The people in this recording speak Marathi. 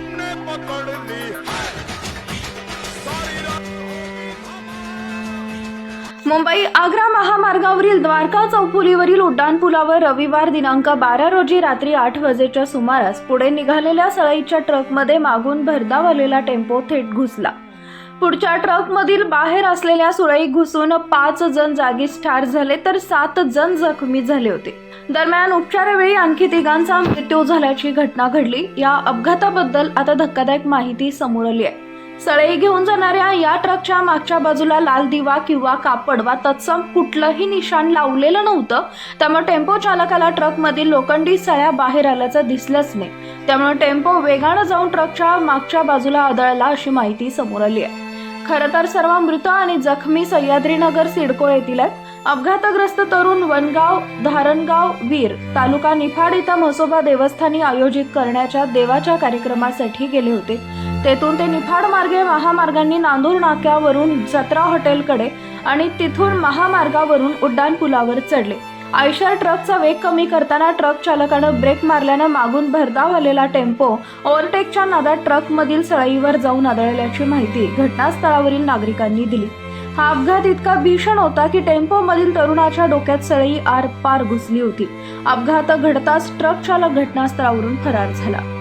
हमने पकड़ ली मुंबई आग्रा महामार्गावरील द्वारका चौफुलीवरील उड्डाणपुलावर रविवार दिनांक बारा रोजी रात्री आठ वाजेच्या सुमारास पुढे निघालेल्या सळईच्या ट्रकमध्ये मागून भरधाव आलेला टेम्पो थेट घुसला. पुढच्या ट्रकमधील बाहेर असलेल्या सुरळी घुसून पाच जण जागीच ठार झाले तर सात जण जखमी झाले होते. दरम्यान उपचारावेळी आणखी तिघांचा मृत्यू झाल्याची घटना घडली. या अपघाताबद्दल आता धक्कादायक माहिती समोर आली आहे. सळई घेऊन जाणाऱ्या या ट्रकच्या मागच्या बाजूला लाल दिवा किंवा कापड वा तत्सम कुठलंही निशाण लावलेलं नव्हतं. त्यामुळे टेम्पो चालकाला ट्रकमधील लोखंडी सळ्या बाहेर आल्याचं दिसलंच नाही. त्यामुळे टेम्पो वेगानं जाऊन ट्रकच्या मागच्या बाजूला आदळला अशी माहिती समोर आली आहे. खरं तर सर्व मृत आणि जखमी सह्याद्रीनगर सिडको येथील आहेत. अपघातग्रस्त तरुण वनगाव धारणगाव वीर तालुका निफाड इथं म्हसोबा देवस्थानी आयोजित करण्याच्या देवाच्या कार्यक्रमासाठी गेले होते. तेथून ते निफाड मार्गे महामार्गांनी नांदूर नाक्यावरून जत्रा हॉटेलकडे आणि तिथून महामार्गावरून उड्डाणपुलावर चढले. आयशर ट्रकचा वेग कमी करताना ट्रक चालकानं ब्रेक मारल्यानं मागून भरधाव आलेला टेम्पो. ओव्हरटेकच्या नादात ट्रकमधील सळईवर जाऊन आदळल्याची माहिती घटनास्थळावरील नागरिकांनी दिली. हा अपघात इतका भीषण होता की टेम्पोमधील तरुणाच्या डोक्यात सळई आर पार घुसली होती. अपघात घडताच ट्रक चालक घटनास्थळावरून फरार झाला.